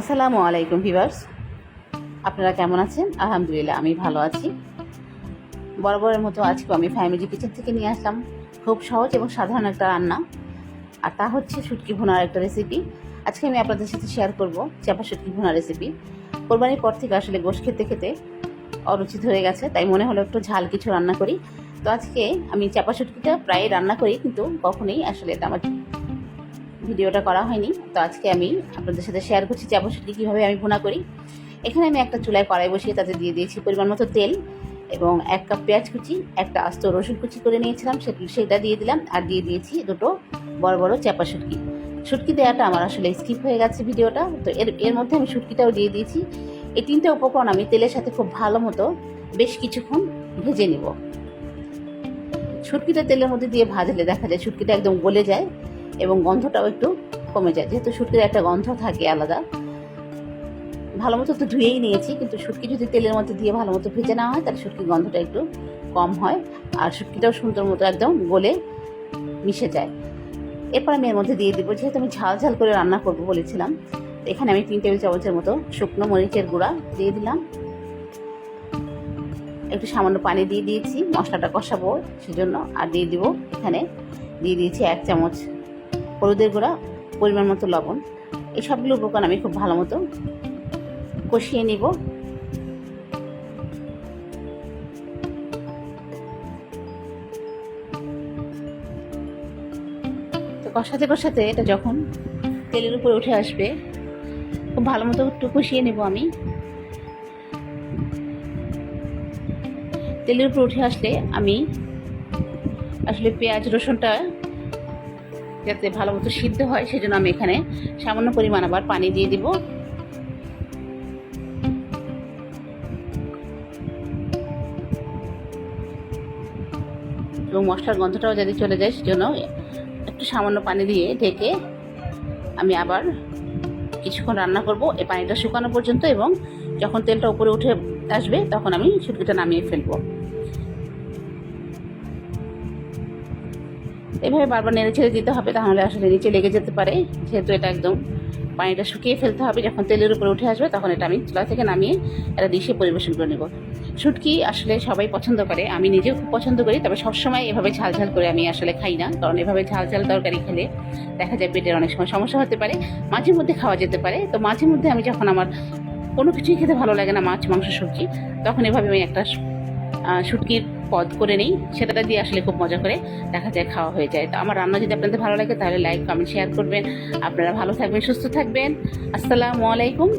আসসালামু আলাইকুম ভিভার্স আপনারা কেমন আছেন? আলহামদুলিল্লাহ, আমি ভালো আছি। বরাবরের মতো আজকে আমি ফ্যামিলি কিচেন থেকে নিয়ে আসলাম। খুব সহজ এবং সাধারণ একটা রান্না। আর তা হচ্ছে শুটকি ভুনার একটা রেসিপি আজকে আমি আপনাদের সাথে শেয়ার করব চাপা শুটকি ভুনা রেসিপি কোরবানির পর থেকে আসলে গোশ খেতে খেতে অরুচিত হয়ে গেছে, তাই মনে হলো একটু ঝাল কিছু রান্না করি। তো আজকে আমি চাপা শুটকিটা প্রায় রান্না করি, কিন্তু কখনোই আসলে এটা আমার ভিডিওটা করা হয়নি। তো আজকে আমি আপনাদের সাথে শেয়ার করছি চাপা শুটকি কীভাবে আমি ভুনা করি। এখানে আমি একটা চুলায় কড়াই বসিয়ে তাতে দিয়ে দিয়েছি পরিমাণ মতো তেল এবং এক কাপ পেঁয়াজ কুচি, একটা আস্ত রসুন কুচি করে নিয়েছিলাম। সেটা দিয়ে দিলাম আর দিয়ে দিয়েছি দুটো বড় বড় চাপা শুটকি। শুটকি দেওয়াটা আমার আসলে স্কিপ হয়ে গেছে ভিডিওটা। তো এর এর মধ্যে আমি শুটকিটাও দিয়ে দিয়েছি। এই তিনটে উপকরণ আমি তেলের সাথে খুব ভালো মতো বেশ কিছুক্ষণ ভেজে নিব। শুটকিটা তেলের মধ্যে দিয়ে ভাজলে দেখা যায় শুটকিটা একদম গলে যায়। এবং গন্ধটাও একটু কমে যায়। যেহেতু শুটকির একটা গন্ধ থাকে আলাদা। ভালো মতো তো ধুয়েই নিয়েছি, কিন্তু শুটকি যদি তেলের মধ্যে দিয়ে ভালো মতো ভেজে নেওয়া হয়, তাহলে শুটকির গন্ধটা একটু কম হয়। আর শুটকিটাও সুন্দর মতো একদম গলে মিশে যায়। এরপর আমি এর মধ্যে দিয়ে দিব, যেহেতু আমি ঝাল ঝাল করে রান্না করব বলেছিলাম এখানে আমি তিন টেবিল চামচের মতো শুকনো মরিচের গুঁড়া দিয়ে দিলাম। একটু সামান্য পানি দিয়ে দিয়েছি, মশলাটা কষাবো সেজন্য, আর দিয়ে দিব এখানে, দিয়ে দিয়েছি এক চামচ হলুদের গুঁড়া, পরিমাণ মতো লবণ, এই সবগুলো উপকরণ আমি খুব ভালো মতো কষিয়ে নিব। তো কষাতে কষাতে এটা যখন তেলের উপরে উঠে আসবে, খুব ভালো মতো একটু কষিয়ে নেব আমি। তেলের উপরে উঠে আসলে আমি আসলে পেঁয়াজ রসুনটা যাতে ভালো মতো সিদ্ধ হয়, সেজন্য আমি এখানে সামান্য পরিমাণ আবার পানি দিয়ে দিব। এবং মশলার গন্ধটাও যাতে চলে যায়, সেজন্য একটু সামান্য পানি দিয়ে ঢেকে আমি আবার কিছুক্ষণ রান্না করব। এই পানিটা শুকানো পর্যন্ত এবং যখন তেলটা উপরে উঠে আসবে, তখন আমি শুটকিটা নামিয়ে ফেলব। এভাবে বারবার নেড়ে ছেড়ে দিতে হবে, তাহলে আসলে নিচে লেগে যেতে পারে। যেহেতু এটা একদম পানিটা শুকিয়ে ফেলতে হবে, যখন তেলের উপরে উঠে আসবে তখন এটা আমি চুলা থেকে নামিয়ে এটা ডিশে পরিবেশন করে নেব। শুটকি আসলে সবাই পছন্দ করে, আমি নিজেও খুব পছন্দ করি, তবে সবসময় এভাবে ঝাল ঝাল করে আমি আসলে খাই না, কারণ এভাবে ঝাল ঝাল তরকারি খেলে দেখা যায় পেটের অনেক সময় সমস্যা হতে পারে, মাঝে মধ্যে খাওয়া যেতে পারে। তো মাঝে মধ্যে আমি যখন আমার কোনো কিছুই খেতে ভালো লাগে না, মাছ, মাংস সবজি তখন এভাবে আমি একটা শুটকির পদ করে নিই সেটাটা দিয়ে আসলে খুব মজা করে দেখা যায় খাওয়া হয়ে যায়। তো আমার রান্না যদি আপনাদের ভালো লাগে তাহলে লাইক কমেন্ট শেয়ার করবেন। আপনারা ভালো থাকবেন, সুস্থ থাকবেন। আসসালামু আলাইকুম।